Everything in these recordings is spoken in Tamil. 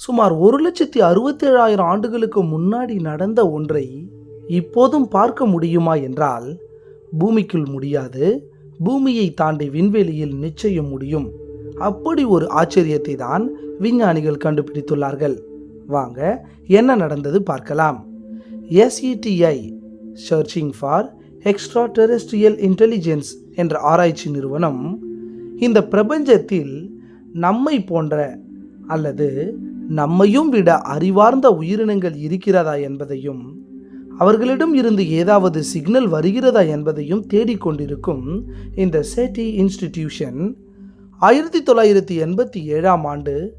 சுமார் ஒரு லட்சத்தி அறுபத்தேழாயிரம் ஆண்டுகளுக்கு முன்னாடி நடந்த ஒன்றை இப்போதும் பார்க்க முடியுமா என்றால் பூமிக்குள் முடியாது பூமியை தாண்டி விண்வெளியில் நிச்சயம் முடியும். அப்படி ஒரு ஆச்சரியத்தை தான் விஞ்ஞானிகள் கண்டுபிடித்துள்ளார்கள். வாங்க என்ன நடந்தது பார்க்கலாம். SETI searching for extraterrestrial intelligence என்ற ஆராய்ச்சி நிறுவனம் இந்த பிரபஞ்சத்தில் நம்மை போன்ற அல்லது நம்மையும் விட அறிவார்ந்த உயிரினங்கள் இருக்கிறதா என்பதையும் அவர்களிடம் இருந்து ஏதாவது சிக்னல் வருகிறதா என்பதையும் தேடிக்கொண்டிருக்கும் இந்த சேட்டி இன்ஸ்டிடியூஷன் ஆயிரத்தி தொள்ளாயிரத்தி எண்பத்தி ஏழாம் ஆண்டு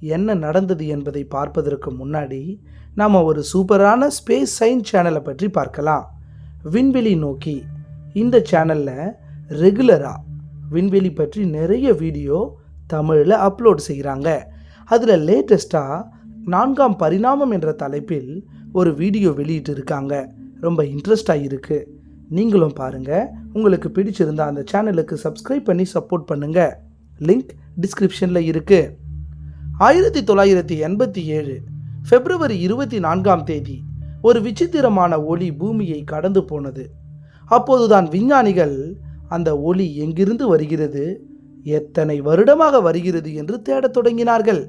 என்ன நடந்தது என்பதை பார்ப்பதற்கு முன்னாடி நாம் ஒரு சூப்பரான ஸ்பேஸ் சயின்ஸ் சேனலை பற்றி பார்க்கலாம். விண்வெளி நோக்கி. இந்த சேனலில் ரெகுலராக விண்வெளி பற்றி நிறைய வீடியோ தமிழில் அப்லோட் செய்கிறாங்க அதில் லேட்டஸ்ட்டாக நான்காம் பரிணாமம் என்ற தலைப்பில் ஒரு வீடியோ வெளியிட்டு இருக்காங்க ரொம்ப இன்ட்ரெஸ்டாக இருக்குது நீங்களும் பாருங்கள் உங்களுக்கு பிடிச்சிருந்தா அந்த சேனலுக்கு சப்ஸ்கிரைப் பண்ணி சப்போர்ட் பண்ணுங்கள் லிங்க் டிஸ்கிரிப்ஷனில் இருக்குது ஆயிரத்தி தொள்ளாயிரத்தி எண்பத்தி ஏழு ஃபெப்ரவரி இருபத்தி நான்காம் தேதி ஒரு விசித்திரமான ஒளி பூமியை கடந்து போனது. அப்போதுதான் விஞ்ஞானிகள் அந்த ஒளி எங்கிருந்து வருகிறது? எத்தனை வருடமாக வருகிறது என்று தேடத் தொடங்கினார்கள்.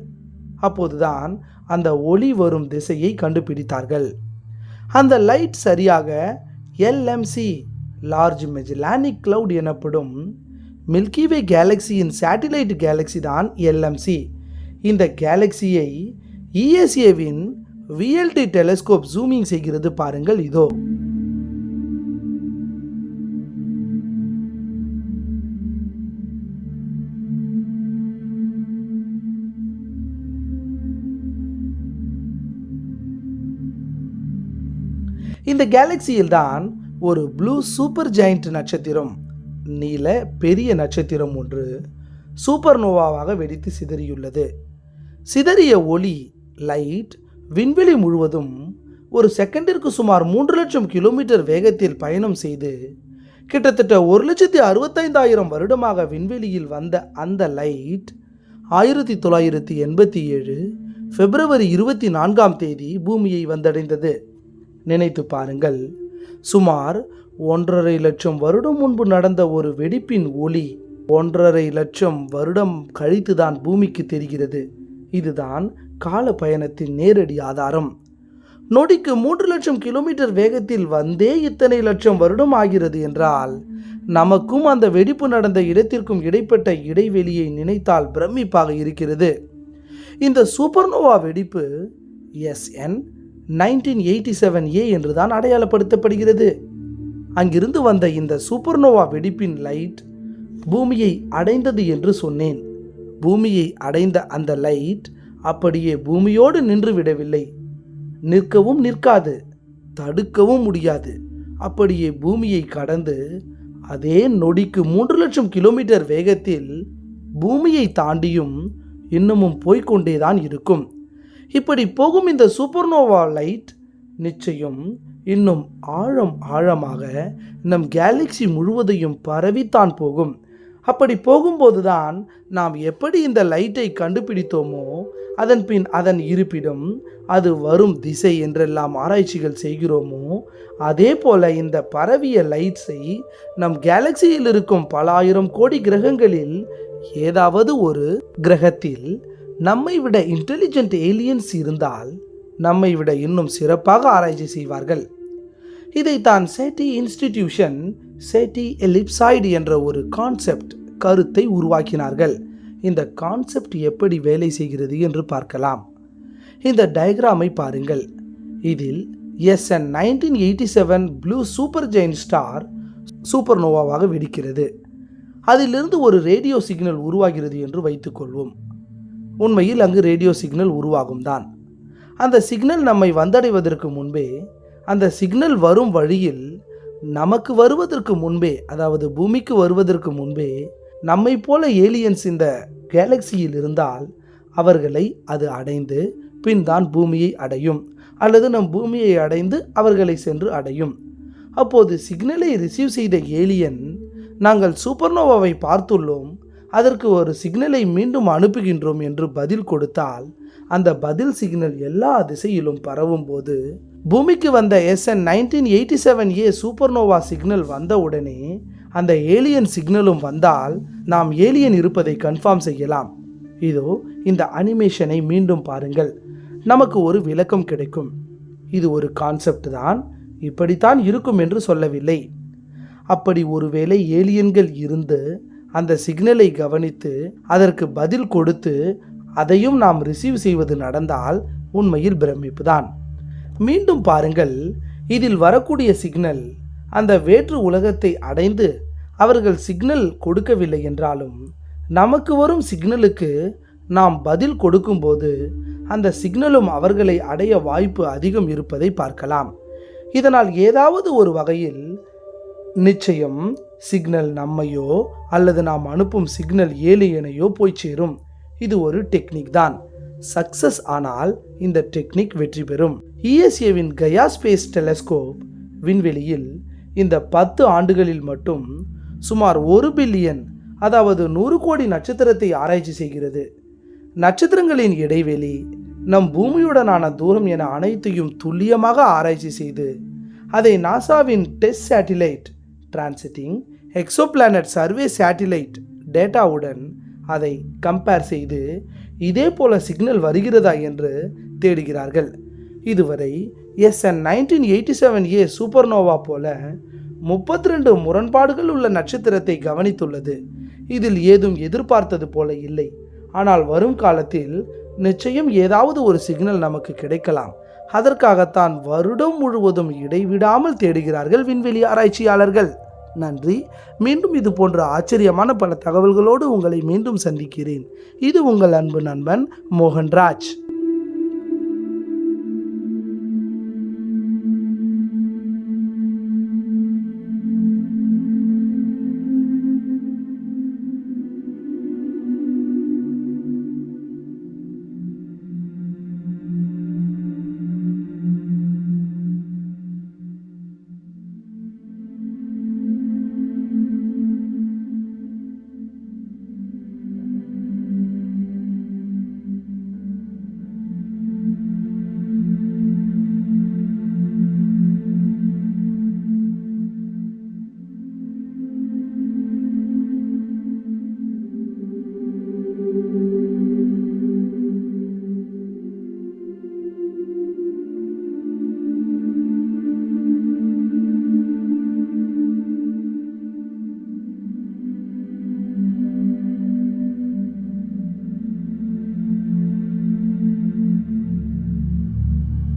அப்போதுதான் அந்த ஒளி வரும் திசையை கண்டுபிடித்தார்கள். அந்த லைட் சரியாக எல்எம்சி லார்ஜ் மெஜிலானிக் கிளவுட் எனப்படும் மில்கிவே கேலக்சியின் சேட்டிலைட் கேலக்சி தான் எல்எம்சி இந்த கேலக்சியை இஎஸ்ஏவின் விஎல்டி டெலஸ்கோப் ஜூமிங் செய்கிறது பாருங்கள் இதோ. இந்த கேலக்சியில் தான் ஒரு ப்ளூ சூப்பர் ஜெயிண்ட் நட்சத்திரம் நீல பெரிய நட்சத்திரம் ஒன்று சூப்பர் நோவாவாக வெடித்து சிதறியுள்ளது. சிதறிய ஒளி லைட் விண்வெளி முழுவதும் ஒரு செகண்டிற்கு சுமார் மூன்று லட்சம் கிலோமீட்டர் வேகத்தில் பயணம் செய்து கிட்டத்தட்ட ஒரு லட்சத்தி அறுபத்தைந்தாயிரம் வருடமாக விண்வெளியில் வந்த அந்த லைட் ஆயிரத்தி தொள்ளாயிரத்தி எண்பத்தி ஏழு பிப்ரவரி இருபத்தி நான்காம் தேதி பூமியை வந்தடைந்தது. நினைத்து பாருங்கள். சுமார் ஒன்றரை லட்சம் வருடம் முன்பு நடந்த ஒரு வெடிப்பின் ஒளி ஒன்றரை லட்சம் வருடம் கழித்துதான் பூமிக்கு தெரிகிறது. இதுதான் கால பயணத்தின் நேரடி ஆதாரம். நொடிக்கு மூன்று லட்சம் கிலோமீட்டர் வேகத்தில் வந்தே இத்தனை லட்சம் வருடம் ஆகிறது என்றால் நமக்கும் அந்த வெடிப்பு நடந்த இடத்திற்கும் இடைப்பட்ட இடைவெளியை நினைத்தால் பிரமிப்பாக இருக்கிறது. இந்த சூப்பர்னோவா வெடிப்பு SN nineteen eighty seven A என்று தான் அடையாளப்படுத்தப்படுகிறது. அங்கிருந்து வந்த இந்த சூப்பர்னோவா வெடிப்பின் லைட் பூமியை அடைந்தது என்று சொன்னேன். பூமியை அடைந்த அந்த லைட் அப்படியே பூமியோடு நின்று விடவில்லை. நிற்கவும் நிற்காது தடுக்கவும் முடியாது. அப்படியே பூமியை கடந்து அதே நொடிக்கு மூன்று லட்சம் கிலோமீட்டர் வேகத்தில் பூமியை தாண்டியும் இன்னமும் போய்கொண்டேதான் இருக்கும். இப்படி போகும் இந்த சூப்பர்னோவா லைட் நிச்சயம் இன்னும் ஆழம் ஆழமாக நம் கேலக்சி முழுவதையும் பரவித்தான் போகும். அப்படி போகும்போதுதான் நாம் எப்படி இந்த லைட்டை கண்டுபிடித்தோமோ அதன் பின் அதன் இருப்பிடம் அது வரும் திசை என்றெல்லாம் ஆராய்ச்சிகள் செய்கிறோமோ அதே போல இந்த பரவிய லைட்ஸை நம் கேலக்சியில் இருக்கும் பல ஆயிரம் கோடி கிரகங்களில் ஏதாவது ஒரு கிரகத்தில் நம்மை விட இன்டெலிஜென்ட் ஏலியன்ஸ் இருந்தால் நம்மை விட இன்னும் சிறப்பாக ஆராய்ச்சி செய்வார்கள். இதைத்தான் சேட்டி இன்ஸ்டிடியூஷன் சேட்டி எலிப்சாய்டு என்ற ஒரு கான்செப்ட் கருத்தை உருவாக்கினார்கள். இந்த கான்செப்ட் எப்படி வேலை செய்கிறது என்று பார்க்கலாம். இந்த டயக்ராமை பாருங்கள். இதில் SN nineteen eighty seven blue super giant star super நோவாவாக வெடிக்கிறது. அதிலிருந்து ஒரு ரேடியோ சிக்னல் உருவாகிறது என்று வைத்துக்கொள்வோம். உண்மையில் அங்கு ரேடியோ சிக்னல் உருவாகும் தான் அந்த சிக்னல் நம்மை வந்தடைவதற்கு முன்பே அந்த சிக்னல் வரும் வழியில் நமக்கு வருவதற்கு முன்பே அதாவது பூமிக்கு வருவதற்கு முன்பே நம்மை போல ஏலியன்ஸ் இந்த கேலக்சியில் இருந்தால் அவர்களை அது அடைந்து பின் தான் பூமியை அடையும். அல்லது நம் பூமியை அடைந்து அவர்களை சென்று அடையும். அப்போது சிக்னலை ரிசீவ் செய்த ஏலியன் நாங்கள் சூப்பர்னோவாவை பார்த்துள்ளோம். அதற்கு ஒரு சிக்னலை மீண்டும் அனுப்புகின்றோம் என்று பதில் கொடுத்தால் அந்த பதில் சிக்னல் எல்லா திசையிலும் பரவும் போது பூமிக்கு வந்த SN nineteen eighty seven A supernova signal வந்த உடனே அந்த ஏலியன் சிக்னலும் வந்தால் நாம் ஏலியன் இருப்பதை கன்ஃபார்ம் செய்யலாம். இதோ இந்த அனிமேஷனை மீண்டும் பாருங்கள். நமக்கு ஒரு விளக்கம் கிடைக்கும். இது ஒரு கான்செப்ட் தான். இப்படித்தான் இருக்கும் என்று சொல்லவில்லை. அப்படி ஒருவேளை ஏலியன்கள் இருந்து அந்த சிக்னலை கவனித்து அதற்கு பதில் கொடுத்து அதையும் நாம் ரிசீவ் செய்வது நடந்தால் உண்மையில் பிரமிப்பு தான் மீண்டும் பாருங்கள் இதில் வரக்கூடிய சிக்னல் அந்த வேற்று உலகத்தை அடைந்து அவர்கள் சிக்னல் கொடுக்கவில்லை என்றாலும் நமக்கு வரும் சிக்னலுக்கு நாம் பதில் கொடுக்கும்போது அந்த சிக்னலும் அவர்களை அடைய வாய்ப்பு அதிகம் இருப்பதை பார்க்கலாம். இதனால் ஏதாவது ஒரு வகையில் நிச்சயம் சிக்னல் நம்மையோ அல்லது நாம் அனுப்பும் சிக்னல் ஏலியனையோ போய் சேரும். இது ஒரு டெக்னிக் தான். சக்சஸ் ஆனால் இந்த டெக்னிக் வெற்றி பெறும். இஎஸ்ஏவின் கயா ஸ்பேஸ் டெலஸ்கோப் விண்வெளியில் இந்த பத்து ஆண்டுகளில் மட்டும் சுமார் ஒரு பில்லியன் அதாவது நூறு கோடி நட்சத்திரத்தை ஆராய்ச்சி செய்கிறது. நட்சத்திரங்களின் இடைவெளி நம் பூமியுடனான தூரம் என அனைத்தையும் துல்லியமாக ஆராய்ச்சி செய்து அதை நாசாவின் TESS satellite transiting exoplanet survey satellite டேட்டாவுடன் அதை கம்பேர் செய்து இதே போல சிக்னல் வருகிறதா என்று தேடுகிறார்கள். இதுவரை SN nineteen eighty seven A supernova போல முப்பத்தி ரெண்டு முரண்பாடுகள் உள்ள நட்சத்திரத்தை கவனித்துள்ளது. இதில் ஏதும் எதிர்பார்த்தது போல இல்லை. ஆனால் வரும் காலத்தில் நிச்சயம் ஏதாவது ஒரு சிக்னல் நமக்கு கிடைக்கலாம். அதற்காகத்தான் வருடம் முழுவதும் இடைவிடாமல் தேடுகிறார்கள் விண்வெளி ஆராய்ச்சியாளர்கள். நன்றி. மீண்டும் இது போன்ற ஆச்சரியமான பல தகவல்களோடு உங்களை மீண்டும் சந்திக்கிறேன். இது உங்கள் அன்பு நண்பன் மோகன்ராஜ்.